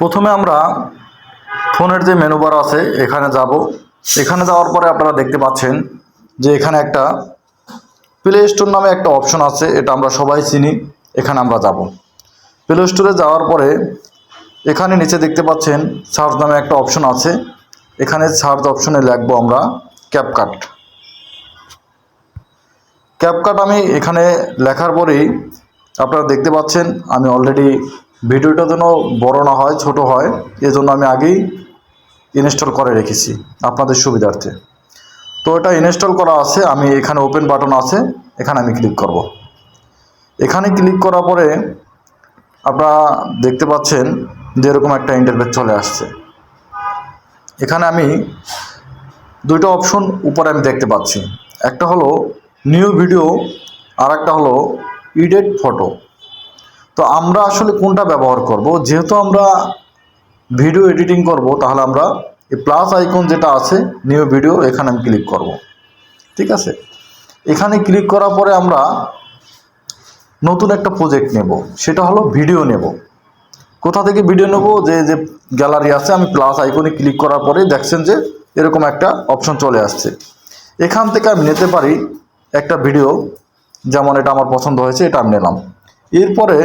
প্রথমে আমরা ফোনের যে মেনু বার আছে, এখানে যাব। এখানে যাওয়ার পরে আপনারা দেখতে পাচ্ছেন যে এখানে একটা প্লে স্টোর নামে একটা অপশন আছে, এটা আমরা সবাই চিনি, এখানে আমরা যাব। প্লে স্টোরে যাওয়ার পরে এখানে নিচে দেখতে পাচ্ছেন সার্চ নামে একটা অপশন আছে। এখানে সার্চ অপশনে লিখব আমরা ক্যাপকাট ক্যাপকাট আমি এখানে লেখার পরেই আপনারা দেখতে পাচ্ছেন, আমি অলরেডি ভিডিওটা যেন বড় না হয়, ছোট হয়, এজন্য আমি আগেই ইনস্টল করে রেখেছি আপনাদের সুবিধার্থে। তো এটা ইনস্টল করা আছে, আমি এখানে ওপেন বাটন আছে, এখানে আমি ক্লিক করব। এখানে ক্লিক করার পরে আপনারা দেখতে পাচ্ছেন যে এরকম একটা ইন্টারভেট চলে আসছে। এখানে আমি দুইটা অপশন উপরে আমি দেখতে পাচ্ছি। একটা হলো নিউ ভিডিও আর একটা হলো ইডেট ফটো তো আমরা আসলে কোনটা ব্যবহার করব? যেহেতু আমরা ভিডিও এডিটিং করব, তাহলে আমরা এই প্লাস আইকন যেটা আছে নিউ ভিডিও এখানে আমি ক্লিক করব। ঠিক আছে? এখানে ক্লিক করার পরে আমরা নতুন একটা প্রজেক্ট নেব। সেটা হলো ভিডিও নেব। কোথা থেকে ভিডিও নেব? যে যে গ্যালারি আছে, আমি প্লাস আইকনে ক্লিক করার পরে দেখছেন যে এরকম একটা অপশন চলে আসছে। এখান থেকে আমি নিতে পারি একটা ভিডিও যেমন এটা আমার পছন্দ হয়েছে, এটা আমি নিলাম। এরপরে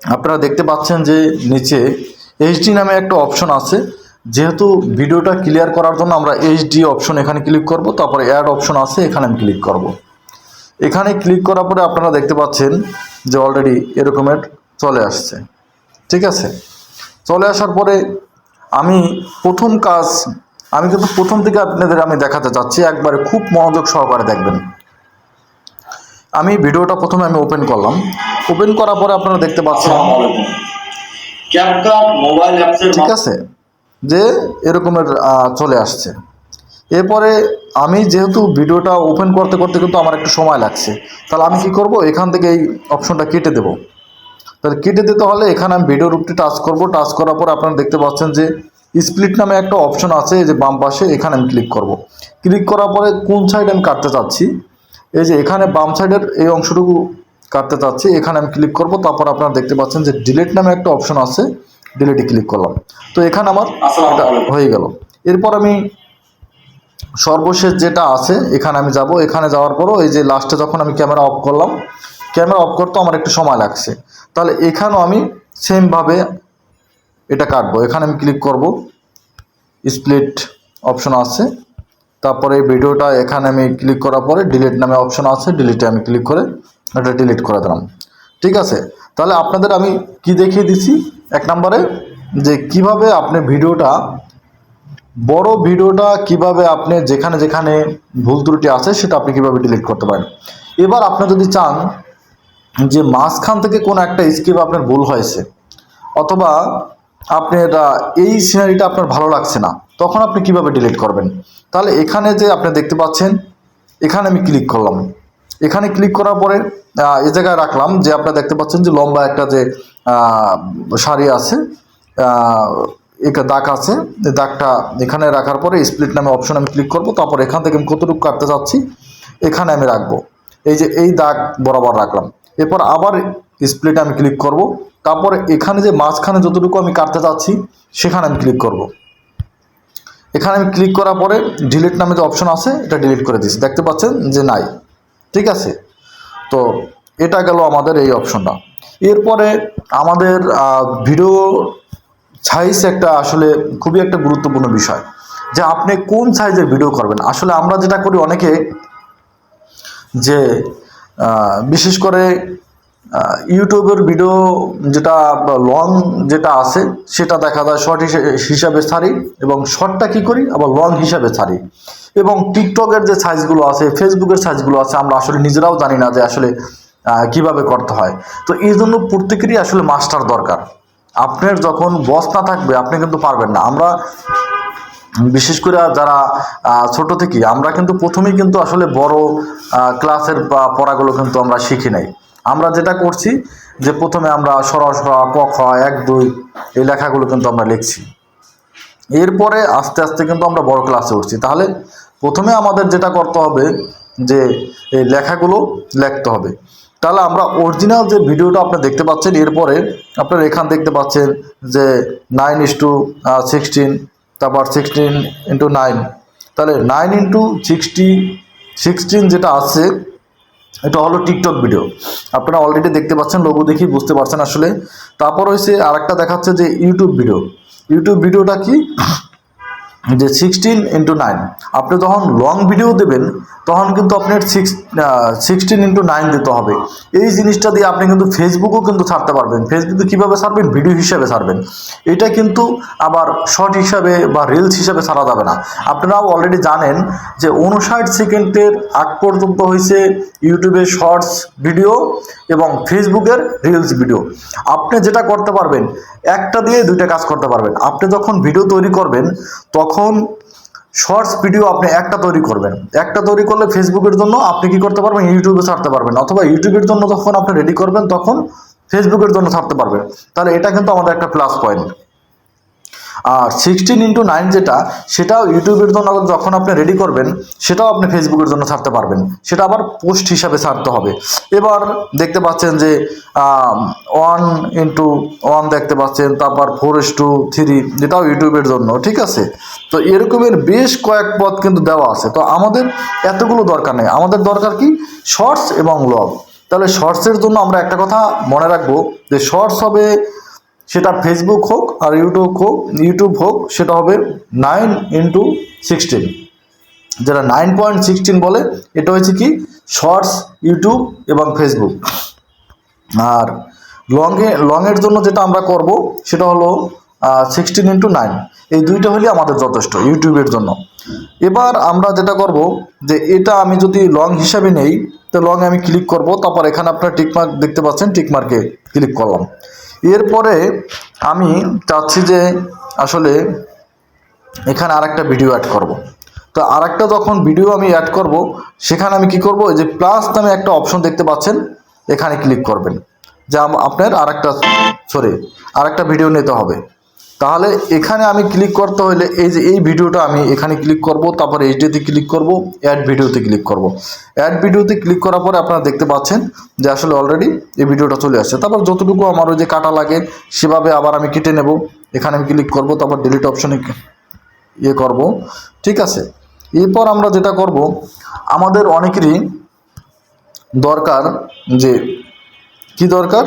আপনারা দেখতে পাচ্ছেন যে নিচে এইচডি নামে একটা অপশন আছে। যেহেতু ভিডিওটা ক্লিয়ার করার জন্য আমরা এইচডি অপশন এখানে ক্লিক করব, তারপরে অ্যাড অপশন আছে, এখানে আমি ক্লিক করব। এখানে ক্লিক করার পরে আপনারা দেখতে পাচ্ছেন যে অলরেডি এরকমের চলে আসছে। ঠিক আছে? চলে আসার পরে আমি প্রথম কাজ, আমি কিন্তু প্রথম থেকে আপনাদের আমি দেখাতে চাচ্ছি, একবারে খুব মনোযোগ সহকারে দেখবেন। আমি ভিডিওটা প্রথমে আমি ওপেন করলাম। ওপেন করার পরে আপনারা দেখতে পাচ্ছেন মোবাইল ঠিক আছে? যে এরকমের চলে আসছে। এরপরে আমি যেহেতু ভিডিওটা ওপেন করতে করতে কিন্তু আমার একটু সময় লাগছে। তাহলে আমি কি করব? এখান থেকে এই অপশনটা কেটে দেব। তাহলে কেটে দিতে হলে এখানে আমি ভিডিওর উপরে টাচ করব। টাচ করার পর আপনারা দেখতে পাচ্ছেন যে স্প্লিট নামে একটা অপশন আছে এই যে বাম পাশে এখানে আমি ক্লিক করব। ক্লিক করার পরে কোন সাইড আমি কাটতে চাচ্ছি? এই যে এখানে বাম সাইডের এই অংশটুকু কাটতে চাচ্ছি এখানে আমি ক্লিক করব তারপর আপনারা দেখতে পাচ্ছেন যে ডিলিট নামে একটা অপশন আছে ডিলিটে ক্লিক করলাম। তো এখানে আমার এটা হয়ে গেল। এরপর আমি সর্বশেষ যেটা আছে এখানে আমি যাব। এখানে যাওয়ার পরও এই যে লাস্টে যখন আমি ক্যামেরা অফ করলাম ক্যামেরা অফ করতে আমার একটু সময় লাগছে। তাহলে এখানেও আমি সেমভাবে এটা কাটবো। এখানে আমি ক্লিক করব স্প্লিট অপশন আছে। তারপরে ভিডিওটা এখানে আমি ক্লিক করার পরে ডিলিট নামে অপশন আছে ডিলিটে আমি ক্লিক করে এটা ডিলিট করে দিলাম। ঠিক আছে? তাহলে আপনাদের আমি কি দেখিয়ে দিছি? এক নম্বরে যে কীভাবে আপনি ভিডিওটা বড় ভিডিওটা কীভাবে আপনি যেখানে যেখানে ভুল ত্রুটি আছে সেটা আপনি কীভাবে ডিলিট করতে পারেন। এবার আপনি যদি চান যে মাঝখান থেকে কোনো একটা স্কিপ আপনার ভুল হয়েছে অথবা আপনি আহ, এই সিনারিটা আপনার ভালো লাগছে না তখন আপনি কীভাবে ডিলিট করবেন? তাহলে এখানে যে আপনি দেখতে পাচ্ছেন, এখানে আমি ক্লিক করলাম। এখানে ক্লিক করার পরে এ জায়গায় রাখলাম যে আপনারা দেখতে পাচ্ছেন যে লম্বা একটা যে শাড়ি আছে একটা দাগ আছে। দাগটা এখানে রাখার পরে স্প্লিট নামে অপশন আমি ক্লিক করব। তারপর এখান থেকে আমি কতটুকু কাটতে চাচ্ছি, এখানে আমি রাখব। এই যে এই দাগ বরাবর রাখলাম। এরপর আবার স্প্লিট আমি ক্লিক করব। তারপরে এখানে যে মাঝখানে যতটুকু আমি কাটতে চাচ্ছি, সেখানে আমি ক্লিক করব। এখানে আমি ক্লিক করার পরে ডিলিট নামে যে অপশন আছে, এটা ডিলিট করে দিচ্ছি দেখতে পাচ্ছেন যে নাই। ঠিক আছে? তো এটা গেল আমাদের এই অপশনটা এরপরে আমাদের ভিডিও সাইজ একটা আসলে খুবই একটা গুরুত্বপূর্ণ বিষয়। যে আপনি কোন সাইজের ভিডিও করবেন? আসলে আমরা যেটা করি অনেকে যে বিশেষ করে ইউটিউবের ভিডিও যেটা লং যেটা আছে, সেটা দেখা যায় শর্ট হিসাবে ছাড়ি, এবং শর্টটা কি করি? আবার লং হিসাবে ছাড়ি। এবং টিকটকের যে সাইজগুলো আছে ফেসবুকের সাইজগুলো আছে, আমরা আসলে নিজেরাও জানি না যে আসলে কীভাবে করতে হয়। তো এই জন্য প্রত্যেকেরই আসলে মাস্টার দরকার। আপনার যখন বস না থাকবে, আপনি কিন্তু পারবেন না। আমরা, বিশেষ করে যারা ছোট থেকে, আমরা কিন্তু প্রথমেই কিন্তু আসলে বড় ক্লাসের পড়াগুলো কিন্তু আমরা শিখি নাই। আমরা যেটা করছি যে প্রথমে আমরা সরস খ ক, খ, এক, দুই এই লেখাগুলো কিন্তু আমরা লিখছি। এরপরে আস্তে আস্তে কিন্তু আমরা বড় ক্লাসে উঠছি। তাহলে প্রথমে আমাদের যেটা করতে হবে যে এই লেখাগুলো লিখতে হবে। তাহলে আমরা অরিজিনাল যে ভিডিওটা আপনি দেখতে পাচ্ছেন, এরপরে আপনারা এখান দেখতে পাচ্ছেন যে নাইন ইস টু সিক্সটিন তারপর সিক্সটিন ইন্টু নাইন তাহলে নাইন ইন্টু সিক্সটি সিক্সটিন যেটা আছে এটা হলো টিকটক ভিডিও। আপনারা অলরেডি দেখতে পাচ্ছেন লোগো দেখি বুঝতে পারছেন আসলে। তারপর হয়েছে আরেকটা দেখাচ্ছে যে ইউটিউব ভিডিও ইউটিউব ভিডিওটা কি? যে সিক্সটিন ইন্টু নাইন আপনি যখন লং ভিডিও দেবেন, তখন কিন্তু আপনার সিক্স সিক্সটিন ইন্টু নাইন দিতে হবে। এই জিনিসটা দিয়ে আপনি কিন্তু ফেসবুকও কিন্তু ছাড়তে পারবেন। ফেসবুকে কীভাবে ছাড়বেন? ভিডিও হিসাবে ছাড়বেন। এটা কিন্তু আবার শর্ট হিসাবে বা রিলস হিসাবে ছাড়া যাবে না। আপনারাও অলরেডি জানেন যে উনষাট সেকেন্ডের আগ পর্যন্ত হয়েছে ইউটিউবে শর্টস ভিডিও এবং ফেসবুকের রিলস ভিডিও আপনি যেটা করতে পারবেন, একটা দিয়ে দুইটা কাজ করতে পারবেন। আপনি যখন ভিডিও তৈরি করবেন, তখন শর্টস ভিডিও আপনি একটা তৈরি করবেন, একটা তৈরি করলে ফেসবুকের জন্য আপনি কি করতে পারবেন? ইউটিউবে ছাড়তে পারবেন। অথবা ইউটিউবের জন্য যখন আপনি রেডি করবেন, তখন ফেসবুকের জন্য ছাড়তে পারবেন। তাহলে এটা কিন্তু আমাদের একটা প্লাস পয়েন্ট আর সিক্সটিন ইন্টু নাইন যেটা, সেটাও ইউটিউবের জন্য যখন আপনি রেডি করবেন, সেটাও আপনি ফেসবুকের জন্য ছাড়তে পারবেন। সেটা আবার পোস্ট হিসাবে ছাড়তে হবে। এবার দেখতে পাচ্ছেন যে ওয়ান ইন্টু ওয়ান দেখতে পাচ্ছেন, তারপর ফোর এস টু থ্রি যেটাও ইউটিউবের জন্য, ঠিক আছে? তো এরকমের বেশ কয়েক পথ কিন্তু দেওয়া আছে। তো আমাদের এতগুলো দরকার নেই। আমাদের দরকার কি? শর্টস এবং লগ তাহলে শর্টসের জন্য আমরা একটা কথা মনে রাখব যে শর্টস হবে সেটা ফেসবুক হোক আর ইউটিউব হোক ইউটিউব হোক, সেটা হবে নাইন ইন্টু সিক্সটিন যেটা নাইন পয়েন্ট সিক্সটিন বলে, এটা হচ্ছে কি? শর্টস ইউটিউব এবং ফেসবুক আর লংয়ে লংয়ের জন্য যেটা আমরা করব, সেটা হলো সিক্সটিন ইন্টু নাইন এই দুইটা হলে আমাদের যথেষ্ট ইউটিউবের জন্য। এবার আমরা যেটা করব, যে এটা আমি যদি লং হিসাবে নেই, তো লং আমি ক্লিক করব, তারপর এখানে আপনার টিকমার্ক দেখতে পাচ্ছেন টিকমার্কে ক্লিক করলাম। এরপরে আমি চাচ্ছি যে আসলে এখানে আর একটা ভিডিও অ্যাড করব। তো আর একটা যখন ভিডিও আমি অ্যাড করব, সেখানে আমি কি করব যে প্লাস নামে একটা অপশন দেখতে পাচ্ছেন, এখানে ক্লিক করবেন যা আপনার আর একটা সরি আর একটা ভিডিও নিতে হবে তাহলে এখানে আমি ক্লিক করতে হলে এই যে এই ভিডিওটা আমি এখানে ক্লিক করব, তারপর এইচডিতে ক্লিক করব অ্যাড ভিডিওতে ক্লিক করব। অ্যাড ভিডিওতে ক্লিক করার পরে আপনারা দেখতে পাচ্ছেন যে আসলে অলরেডি এই ভিডিওটা চলে আসছে। তারপর যতটুকু আমার ওই যে কাটা লাগে, সেভাবে আবার আমি কেটে নেব। এখানে আমি ক্লিক করব, তারপর ডিলিট অপশনে ইয়ে করব। ঠিক আছে? এরপর আমরা যেটা করব, আমাদের অনেকেরই দরকার যে, কি দরকার?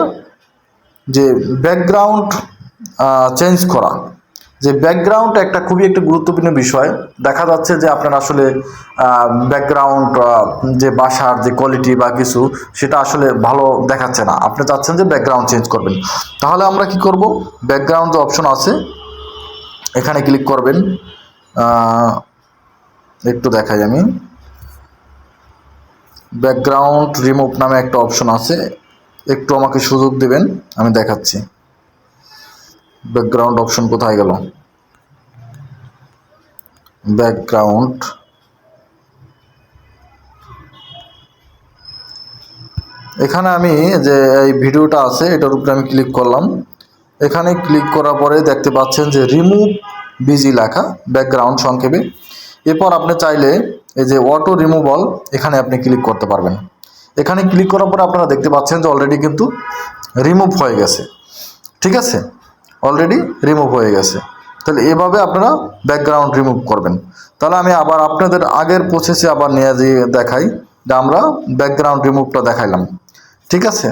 যে ব্যাকগ্রাউন্ড চেঞ্জ করা। যে ব্যাকগ্রাউন্ড একটা খুবই একটা গুরুত্বপূর্ণ বিষয়। দেখা যাচ্ছে যে আপনার আসলে ব্যাকগ্রাউন্ড যে বাসার যে কোয়ালিটি বা কিছু, সেটা আসলে ভালো দেখাচ্ছে না। আপনি চাচ্ছেন যে ব্যাকগ্রাউন্ড চেঞ্জ করবেন। তাহলে আমরা কি করব? ব্যাকগ্রাউন্ড যে অপশন আছে, এখানে ক্লিক করবেন। একটু দেখাই আমি। ব্যাকগ্রাউন্ড রিমুভ নামে একটা অপশন আছে। একটু আমাকে সুযোগ দেবেন, আমি দেখাচ্ছি। ব্যাকগ্রাউন্ড অপশন কোথায় গেল? ব্যাকগ্রাউন্ড এখানে আমি যে এই ভিডিওটা আছে, এটার উপরে আমি ক্লিক করলাম। এখানে ক্লিক করার পরে দেখতে পাচ্ছেন যে রিমুভ বিজি লেখা ব্যাকগ্রাউন্ড সংক্ষেপে। এরপর আপনি চাইলে এই যে অটো রিমুভাল এখানে আপনি ক্লিক করতে পারবেন। এখানে ক্লিক করার পরে আপনারা দেখতে পাচ্ছেন যে অলরেডি কিন্তু রিমুভ হয়ে গেছে। ঠিক আছে? অলরেডি রিমুভ হয়ে গেছে। তাহলে এভাবে আপনারা ব্যাকগ্রাউন্ড রিমুভ করবেন। তাহলে আমি আবার আপনাদের আগের প্রসেসে আবার নিয়ে যেয়ে দেখাই যে আমরা ব্যাকগ্রাউন্ড রিমুভটা দেখাইলাম। ঠিক আছে?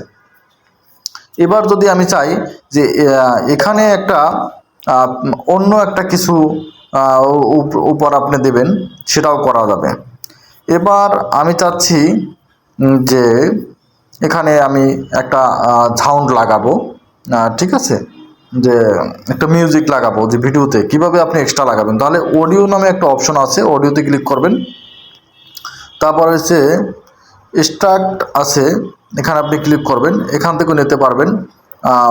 এবার যদি আমি চাই যে এখানে একটা অন্য একটা কিছু উপর আপনি দেবেন, সেটাও করা যাবে। এবার আমি চাচ্ছি যে, এখানে আমি একটা সাউন্ড লাগাবো। ঠিক আছে? যে একটা মিউজিক লাগাবো, যে ভিডিওতে কীভাবে আপনি এক্সট্রা লাগাবেন? তাহলে অডিও নামে একটা অপশন আছে অডিওতে ক্লিক করবেন। তারপর হচ্ছে স্টার্ট আছে, এখানে আপনি ক্লিক করবেন, এখান থেকে নিতে পারবেন।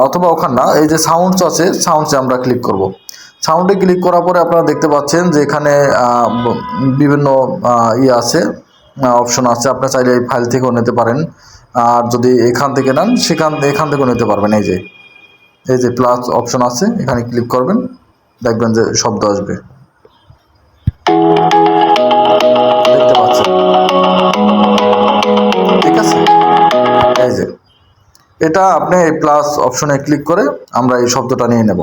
অথবা ওখান না, এই যে সাউন্ডস আছে সাউন্ডসে আমরা ক্লিক করব। সাউন্ডে ক্লিক করার পরে আপনারা দেখতে পাচ্ছেন যে এখানে বিভিন্ন ইয়ে আছে অপশন আছে। আপনি চাইলে এই ফাইল থেকেও নিতে পারেন। আর যদি এখান থেকে নেন, সেখান, এখান থেকেও নিতে পারবেন, এই যে। এই যে প্লাস অপশন আছে, এখানে ক্লিক করবেন, দেখবেন যে শব্দ আসবে। ঠিক আছে? এই যে, এটা আপনি এই প্লাস অপশনে ক্লিক করে আমরা এই শব্দটা নিয়ে নেব।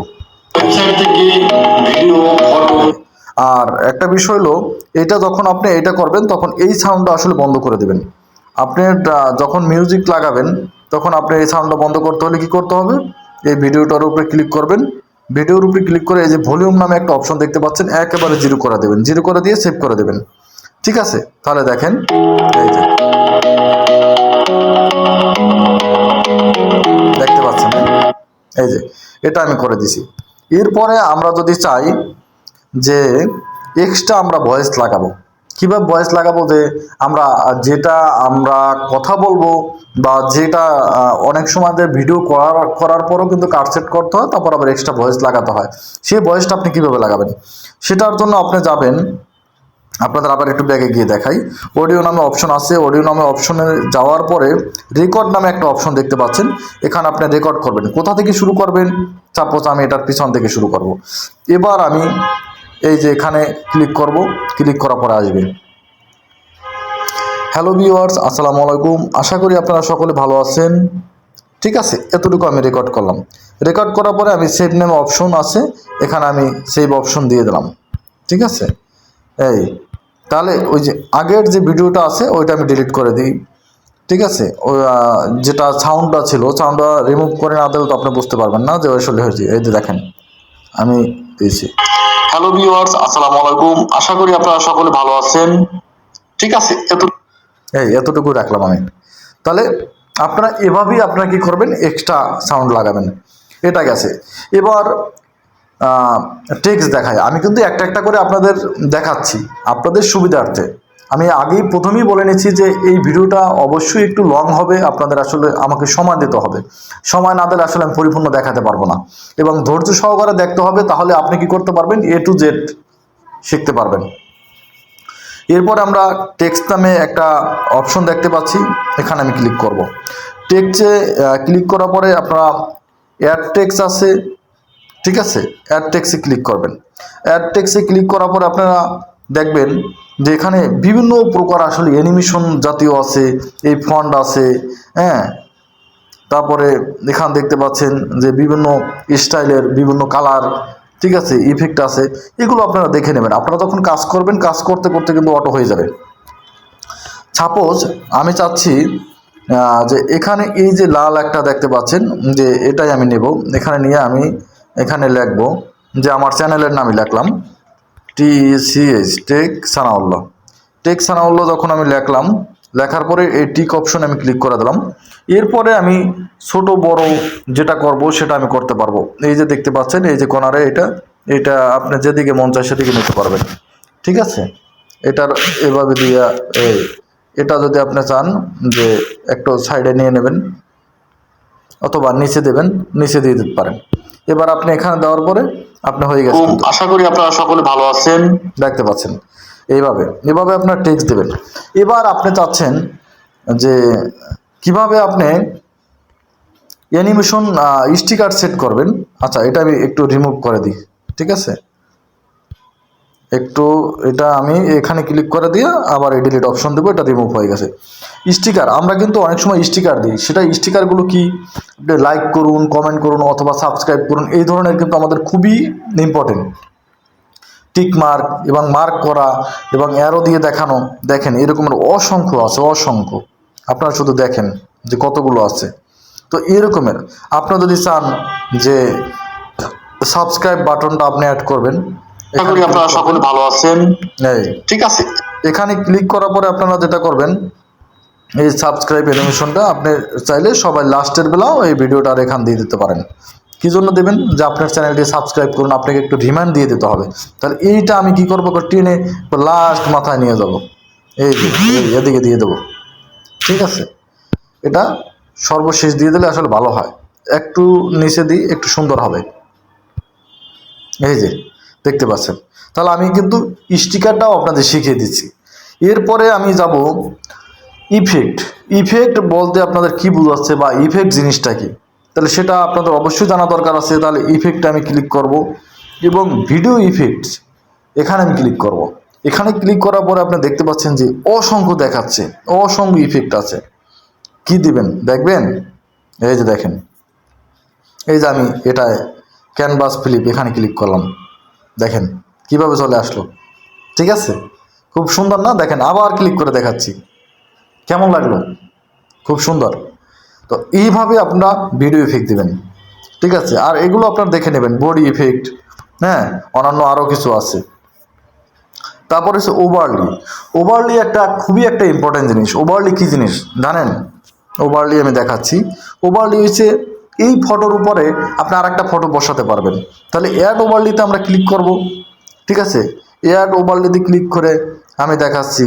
আর একটা বিষয় হলো, এটা যখন আপনি এটা করবেন, তখন এই সাউন্ডটা আসলে বন্ধ করে দেবেন। আপনি যখন মিউজিক লাগাবেন, তখন আপনি এই সাউন্ডটা বন্ধ করতে হলে কি করতে হবে? এই ভিডিওটার উপরে ক্লিক করবেন। ভিডিওর উপরে ক্লিক করে এই যে ভলিউম নামে একটা অপশন দেখতে পাচ্ছেন, একেবারে জিরো করে দেবেন। জিরো করে দিয়ে সেভ করে দেবেন। ঠিক আছে? তাহলে দেখেন, এই যে। দেখতে পাচ্ছেন? এই যে, এটা আমি করে দিছি। এরপরে আমরা যদি চাই যে এক্সট্রা আমরা ভয়েস লাগাবো। কীভাবে ভয়েস লাগাবো যে আমরা, যেটা আমরা কথা বলব বা যেটা অনেক সময় ভিডিও করার করার পরও কিন্তু কাট সেট করতে হয়, তারপর আবার এক্সট্রা ভয়েস লাগাতে হয়। সেই ভয়েসটা আপনি কীভাবে লাগাবেন? সেটার জন্য আপনি যাবেন, আপনাদের আবার একটু ব্যাগে গিয়ে দেখাই। অডিও নামে অপশন আছে অডিও নামে অপশনে যাওয়ার পরে রেকর্ড নামে একটা অপশন দেখতে পাচ্ছেন। এখানে আপনি রেকর্ড করবেন। কোথা থেকে শুরু করবেন? সাপোজ আমি এটার পিছন থেকে শুরু করব। এবার আমি এই যে এখানে ক্লিক করব ক্লিক করার পরে আসবে। হ্যালো ভিউয়ার্স আসসালামু আলাইকুম। আশা করি আপনারা সকলে ভালো আছেন। ঠিক আছে, এতটুকু আমি রেকর্ড করলাম। রেকর্ড করার পরে আমি সেভ নেম অপশন আছে, এখানে আমি সেভ অপশন দিয়ে দিলাম। ঠিক আছে? এই, তাহলে ওই যে আগের যে ভিডিওটা আছে, ওইটা আমি ডিলিট করে দিই। ঠিক আছে? ওই যেটা সাউন্ডটা ছিল সাউন্ডটা রিমুভ করে না দিলে তো আপনি বুঝতে পারবেন না যে আসলে হয়েছে এই যে দেখেন। আমি দিয়েছি। হ্যালো ভিউয়ার্স আসসালামু আলাইকুম। আশা করি আপনারা সকলে ভালো আছেন। ঠিক আছে এত এই এতটুকু রাখলাম আমি। তাহলে আপনারা এভাবেই আপনারা কি করবেন? এক্সট্রা সাউন্ড লাগাবেন। এটা গেছে। এবার টেক্সট দেখায় আমি কিন্তু একটা একটা করে আপনাদের দেখাচ্ছি আপনাদের সুবিধার্থে। আমি আগেই প্রথমেই বলে নিচ্ছি যে এই ভিডিওটা অবশ্যই একটু লং হবে, আপনাদের আসলে আমাকে সময় দিতে হবে। সময় না দিলে আসলে আমি পরিপূর্ণ দেখাতে পারব না। এবং ধৈর্য সহকারে দেখতে হবে, তাহলে আপনি কি করতে পারবেন? এ টু জেড শিখতে পারবেন। এরপর আমরা টেক্সট নামে একটা অপশন দেখতে পাচ্ছি, এখানে আমি ক্লিক করব। টেক্সটে ক্লিক করার পরে আপনারা অ্যাড টেক্স আছে, ঠিক আছে? অ্যাড টেক্সে ক্লিক করবেন। অ্যাড টেক্সে ক্লিক করার পরে আপনারা দেখবেন যে এখানে বিভিন্ন প্রকার আসলে অ্যানিমেশন জাতীয় আছে, এই ফন্ড আছে হ্যাঁ? তারপরে এখানে দেখতে পাচ্ছেন যে বিভিন্ন স্টাইলের বিভিন্ন কালার ঠিক আছে? ইফেক্ট আছে, এগুলো আপনারা দেখে নেবেন। আপনারা যখন কাজ করবেন, কাজ করতে করতে কিন্তু অটো হয়ে যাবে। সাপোজ আমি চাচ্ছি যে এখানে এই যে লাল একটা দেখতে পাচ্ছেন, যে এটাই আমি নেব। এখানে নিয়ে আমি এখানে লিখব যে আমার চ্যানেলের নামই লিখলাম। T CH tech Sanaullah tech Sanaullah যখন আমি লিখলাম, লেখার পরে এই টিক অপশন আমি ক্লিক করে দিলাম। এরপরে আমি ছোট, বড় যেটা করব সেটা আমি করতে পারব। এই যে দেখতে পাচ্ছেন, এই যে কোনারে এটা এটা আপনি যেদিকে মন চায় সেদিকে নিতে পারবেন। ঠিক আছে? এটার এভাবে দিয়া এটা যদি আপনি চান যে একটু সাইডে নিয়ে নেবেন, অথবা নিচে দেবেন, নিচে দিয়ে দিতে পারেন। এবার আপনি এখানে দেওয়ার পরে আপনি হয়ে গেছেন। আশা করি আপনারা সকলে ভালো আছেন। দেখতে পাচ্ছেন। এইভাবে এভাবে আপনার টেক্সট দেবেন। এবার আপনি চাচ্ছেন যে কীভাবে আপনি অ্যানিমেশন স্টিকার সেট করবেন। আচ্ছা এটা আমি একটু রিমুভ করে দিই। ঠিক আছে? একটু এটা আমি এখানে ক্লিক করে দিয়ে আবার এই ডিলিট অপশন দেবো, এটা রিমুভ হয়ে গেছে। স্টিকার আমরা কিন্তু অনেক সময় স্টিকার দিই। সেটা স্টিকারগুলো কি? লাইক করুন কমেন্ট করুন অথবা সাবস্ক্রাইব করুন, এই ধরনের কিন্তু আমাদের খুবই ইম্পর্টেন্ট টিক মার্ক এবং মার্ক করা এবং অ্যারো দিয়ে দেখানো, দেখেন, এরকমের অসংখ্য আছে, অসংখ্য। আপনারা শুধু দেখেন যে কতগুলো আছে। তো এরকমের, আপনারা যদি চান যে সাবস্ক্রাইব বাটনটা আপনি অ্যাড করবেন করি আপনারা সকলে ভালো আছেন। এই। ঠিক আছে। এখানে ক্লিক করার পরে আপনারা যেটা করবেন এই সাবস্ক্রাইব অ্যানিমেশনটা আপনি চাইলে সবাই লাস্টের বেলাও এই ভিডিওটা আর এখান দিয়ে দিতে পারেন। কি জন্য দেবেন? যে আপনার চ্যানেলটি সাবস্ক্রাইব করুন আপনাকে একটু রিমাইন্ড দিয়ে দিতে হবে। তাহলে এইটা আমি কি করব? টেনে লাস্ট মাথায় নিয়ে যাব। এই যে এদিকে দিয়ে দেবো। ঠিক আছে? এটা সর্বশেষ দিয়ে দিলে আসলে ভালো হয়। একটু নিচে দিই একটু সুন্দর হবে। এই যে দেখতে পাচ্ছেন। তাহলে আমি কিন্তু স্টিকারটাও আপনাদের শিখিয়ে দিচ্ছি। এরপরে আমি যাব ইফেক্ট। ইফেক্ট বলতে আপনাদের কি বোঝাচ্ছে বা ইফেক্ট জিনিসটা কি? তাহলে সেটা আপনাদের অবশ্যই জানা দরকার আছে। তাহলে ইফেক্টে আমি ক্লিক করব এবং ভিডিও ইফেক্টস এখানে আমি ক্লিক করব। এখানে ক্লিক করার পরে আপনি দেখতে পাচ্ছেন যে অসংখ্য দেখাচ্ছে, অসংখ্য ইফেক্ট আছে। কি দিবেন? দেখবেন? এই যে দেখেন। এই যে আমি এটা ক্যানভাস ফ্লিপ এখানে ক্লিক করলাম। দেখেন, কীভাবে চলে আসলো। ঠিক আছে? খুব সুন্দর না? দেখেন, আবার ক্লিক করে দেখাচ্ছি। কেমন লাগল? খুব সুন্দর। তো এইভাবে আপনারা ভিডিও ইফেক্ট দেবেন। ঠিক আছে? আর এগুলো আপনারা দেখে নেবেন বডি ইফেক্ট হ্যাঁ? অন্যান্য আরও কিছু আছে। তারপর হচ্ছে ওভারলি ওভারলি একটা খুবই একটা ইম্পর্টেন্ট জিনিস। ওভারলি কী জিনিস? জানেন? ওভারলি আমি দেখাচ্ছি। ওভারলি হচ্ছে এই ফটোর উপরে আপনি আর একটা ফটো বসাতে পারবেন। তাহলে অ্যাড ওভারলিতে আমরা ক্লিক করব। ঠিক আছে? অ্যাড ওভারলিতে ক্লিক করে আমি দেখাচ্ছি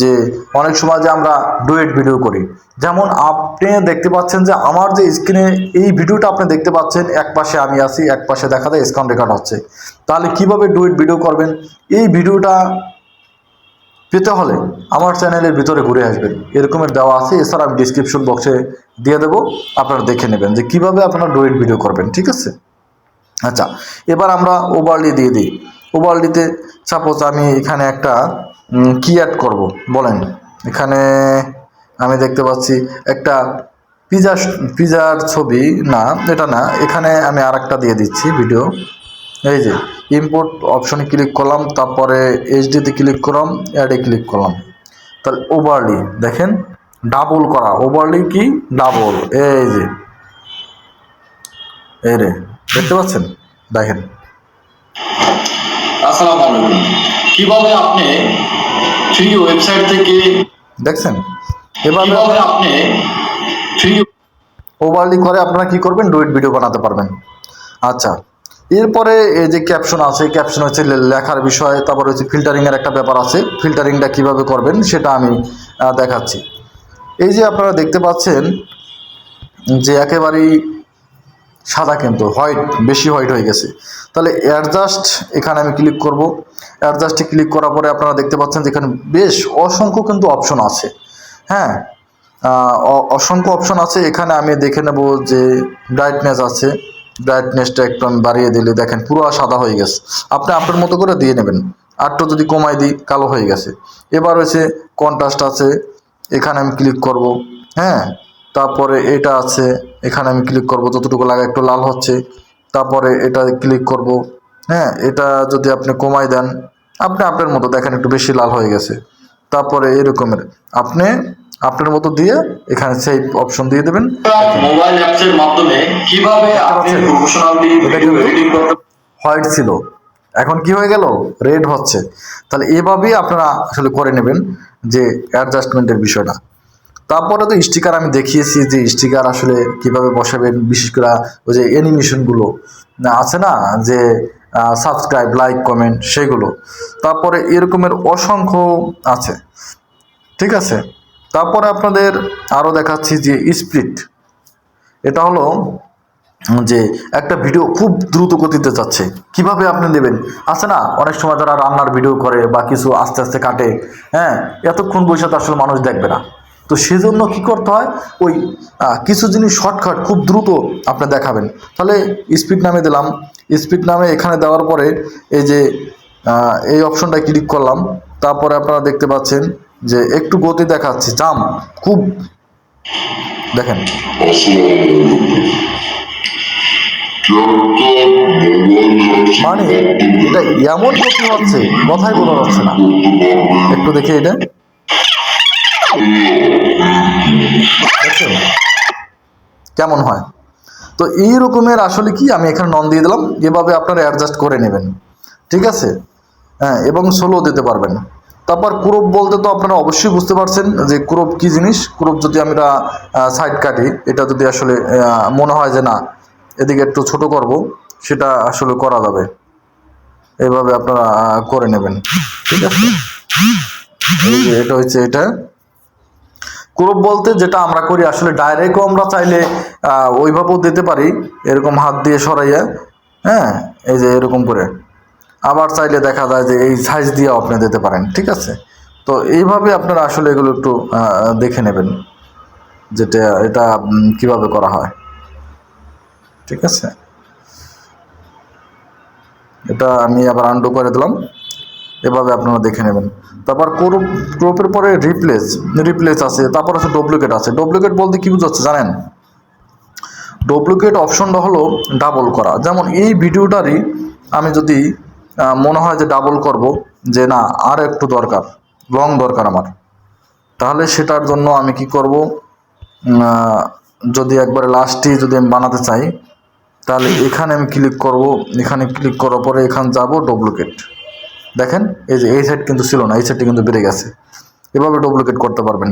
যে অনেক সময় যে আমরা ডুয়েট ভিডিও করি। যেমন আপনি দেখতে পাচ্ছেন যে আমার যে স্ক্রিনে এই ভিডিওটা আপনি দেখতে পাচ্ছেন, এক পাশে আমি আছি, এক পাশে দেখা যায় স্ক্রিন রেকর্ড হচ্ছে। তাহলে কীভাবে ডুয়েট ভিডিও করবেন? এই ভিডিওটা পেতে হলে আমার চ্যানেলের ভিতরে ঘুরে আসবেন। এরকমের দেওয়া আছে, এছাড়া আমি ডিসক্রিপশন বক্সে দিয়ে দেবো, আপনারা দেখে নেবেন যে কীভাবে আপনারা ডুয়েট ভিডিও করবেন, ঠিক আছে? আচ্ছা এবার আমরা ওভারলি দিয়ে দিই। ওভারলিতে সাপোজ আমি এখানে একটা কি অ্যাড করব, বলেন। এখানে আমি দেখতে পাচ্ছি একটা পিজা পিজার ছবি, না, এটা না, এখানে আমি আর দিয়ে দিচ্ছি ভিডিও এই যে ইম্পোর্ট অপশনে ক্লিক করলাম তারপরে এইচডিতে ক্লিক করলাম অ্যাডে ক্লিক করলাম। তাহলে ওভারলি দেখেন ডাবল করা ওভারলি কি? ডাবল এই যে। এই রে দেখতে পাচ্ছেন? দেখেন। আসসালামু আলাইকুম। কীভাবে আপনি ফ্রি ওয়েবসাইট থেকে দেখছেন? এভাবে আপনি ফ্রি ওভারলি করে আপনারা কি করবেন? ডুইট ভিডিও বানাতে পারবেন। আচ্ছা এরপরে এই যে ক্যাপশন আছে ক্যাপশন হচ্ছে লেখার বিষয়, তারপর হচ্ছে ফিল্টারিংয়ের একটা ব্যাপার আছে। ফিল্টারিংটা কীভাবে করবেন সেটা আমি দেখাচ্ছি। এই যে আপনারা দেখতে পাচ্ছেন যে একেবারেই সাদা কিন্তু হোয়াইট বেশি হোয়াইট হয়ে গেছে। তাহলে অ্যাডজাস্ট এখানে আমি ক্লিক করব। অ্যাডজাস্টে ক্লিক করার পরে আপনারা দেখতে পাচ্ছেন যে এখানে বেশ অসংখ্য কিন্তু অপশন আছে। হ্যাঁ অসংখ্য অপশন আছে। এখানে আমি দেখে নেব যে ব্রাইটনেস আছে। ব্রাইটনেসটা একটু আমি বাড়িয়ে দিলে দেখেন পুরো সাদা হয়ে গেছে। আপনি আপনার মতো করে দিয়ে নেবেন। আরটা যদি কমাই দিই, কালো হয়ে গেছে। এবার হয়েছে কন্ট্রাস্ট আছে, এখানে আমি ক্লিক করব হ্যাঁ? তারপরে এটা আছে, এখানে আমি ক্লিক করব, যতটুকু লাগা একটু লাল হচ্ছে। তারপরে এটা ক্লিক করব হ্যাঁ? এটা যদি আপনি কমাই দেন, আপনি আপনার মতো দেখেন একটু বেশি লাল হয়ে গেছে। তারপরে এরকমের, আপনি আপনার মতো দিয়ে এখানে সেই অপশন দিয়ে দেবেন। মোবাইল অ্যাপস এর মাধ্যমে কীভাবে আপনি? প্রফেশনালি ভিডিও এডিটিং করতে হোয়াইট ছিল। এখন কি হয়ে গেল? রেড হচ্ছে। তাহলে এভাবেই আপনারা আসলে করে নেবেন যে অ্যাডজাস্টমেন্টের বিষয়টা। তারপরে তো স্টিকার আমি দেখিয়েছি যে স্টিকার আসলে কীভাবে বসাবেন বিশেষ করে ওই যে অ্যানিমেশনগুলো না আছে না? যে সাবস্ক্রাইব লাইক কমেন্ট সেগুলো। তারপরে এরকমের অসংখ্য আছে। ঠিক আছে? তারপরে আপনাদের আরও দেখাচ্ছি যে স্প্লিট। এটা হলো যে একটা ভিডিও খুব দ্রুত গতিতে যাচ্ছে। কীভাবে আপনি দেবেন আছে না? অনেক সময় যারা রান্নার ভিডিও করে বা কিছু আস্তে আস্তে কাটে হ্যাঁ এতক্ষণ বসে তো আসলে মানুষ দেখবে না। তো সেজন্য কি করতে হয়? ওই কিছু জিনিস শর্টকাট খুব দ্রুত আপনি দেখাবেন। তাহলে স্পিড নামে দিলাম। স্পিড নামে এখানে দেওয়ার পরে এই যে এই অপশনটা ক্লিক করলাম। তারপরে আপনারা দেখতে পাচ্ছেন যে একটু গতি দেখাচ্ছি জাম খুব। দেখেন। মানে এটা এমন গতি হচ্ছে, কথাই বলা যাচ্ছে না। একটু দেখি এটা। কেমন হয়? তো এই রকমের আসলে কি? আমি এখানে নন দিয়ে দিলাম। এভাবে আপনারা অ্যাডজাস্ট করে নেবেন। ঠিক আছে? হ্যাঁ এবং সোলো দিতে পারবেন। তারপর ক্রোপ বলতে তো আপনারা অবশ্যই বুঝতে পারছেন যে ক্রোপ কি জিনিস? ক্রোপ যদি আমরা সাইড কাটি, এটা যদি আসলে মনে হয় যে না, এদিকে একটু ছোট করব, সেটা আসলে করা যাবে। এভাবে আপনারা করে নেবেন। ঠিক আছে? এটা হচ্ছে এটা। ক্রোপ বলতে যেটা আমরা করি, আসলে ডাইরেক্টও আমরা চাইলে ওইভাবেও দিতে পারি, এরকম হাত দিয়ে সরাইয়া হ্যাঁ এই যে এরকম করে। আবার চাইলে দেখা যায় যে এই সাইজ দিয়েও আপনি দিতে পারেন, ঠিক আছে? তো এইভাবে আপনারা আসলে এগুলো একটু দেখে নেবেন যেটা এটা কীভাবে করা হয়, ঠিক আছে? এটা আমি আবার আন্ডু করে দিলাম, এভাবে আপনারা দেখে নেবেন। তারপর ক্রোপ ক্রোপের পরে রিপ্লেস রিপ্লেস আছে, তারপর আছে ডুপ্লিকেট আছে। ডুপ্লিকেট বলতে কি বোঝাচ্ছে জানেন? ডুপ্লিকেট অপশনটা হলো ডাবল করা। যেমন এই ভিডিওটারই আমি যদি মনে হয় যে ডাবল করব, যে না, আর একটু দরকার লং দরকার আমার। তাহলে সেটার জন্য আমি কি করব? যদি একবারে লাস্টে যদি আমি বানাতে চাই, তাহলে এখানে আমি ক্লিক করব, এখানে ক্লিক করার পরে এখানে যাব ডুপ্লিকেট দেখেন, এই যে এই সাইড কিন্তু ছিল না, এই সাইডটি কিন্তু বেড়ে গেছে। এভাবে ডুপ্লিকেট করতে পারবেন।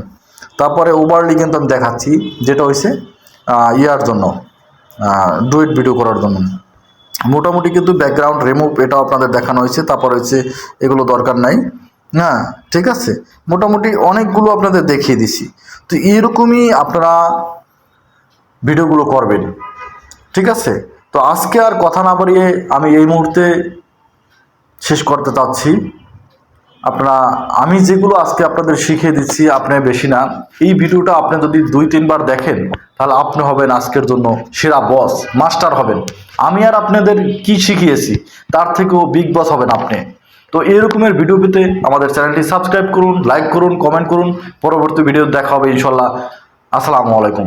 তারপরে ওভারলি কিন্তু আমি দেখাচ্ছি, যেটা হয়েছে ইয়ার জন্য ডুইট ভিডিও করার জন্য। মোটামুটি কিন্তু ব্যাকগ্রাউন্ড রিমুভ এটাও আপনাদের দেখানো হয়েছে, তারপর হচ্ছে এগুলো দরকার নাই। হ্যাঁ ঠিক আছে? মোটামুটি অনেকগুলো আপনাদের দেখিয়ে দিছি। তো এরকমই আপনারা ভিডিওগুলো করবেন। ঠিক আছে? তো আজকে আর কথা না বাড়িয়ে আমি এই মুহূর্তে শেষ করতে চাচ্ছি। আপনারা, আমি যেগুলো আজকে আপনাদের শিখিয়ে দিচ্ছি, আপনি বেশি না। এই ভিডিওটা আপনি যদি দুই, তিনবার দেখেন, তাহলে আপনি হবেন আজকের জন্য সেরা বস মাস্টার হবেন। আমি আর আপনাদের কি শিখিয়েছি? তার থেকেও বিগ বস হবেন আপনি। তো এরকমের ভিডিও পেতে আমাদের চ্যানেলটি সাবস্ক্রাইব করুন লাইক করুন কমেন্ট করুন। পরবর্তী ভিডিও দেখা হবে ইনশাল্লাহ। আসসালামু আলাইকুম।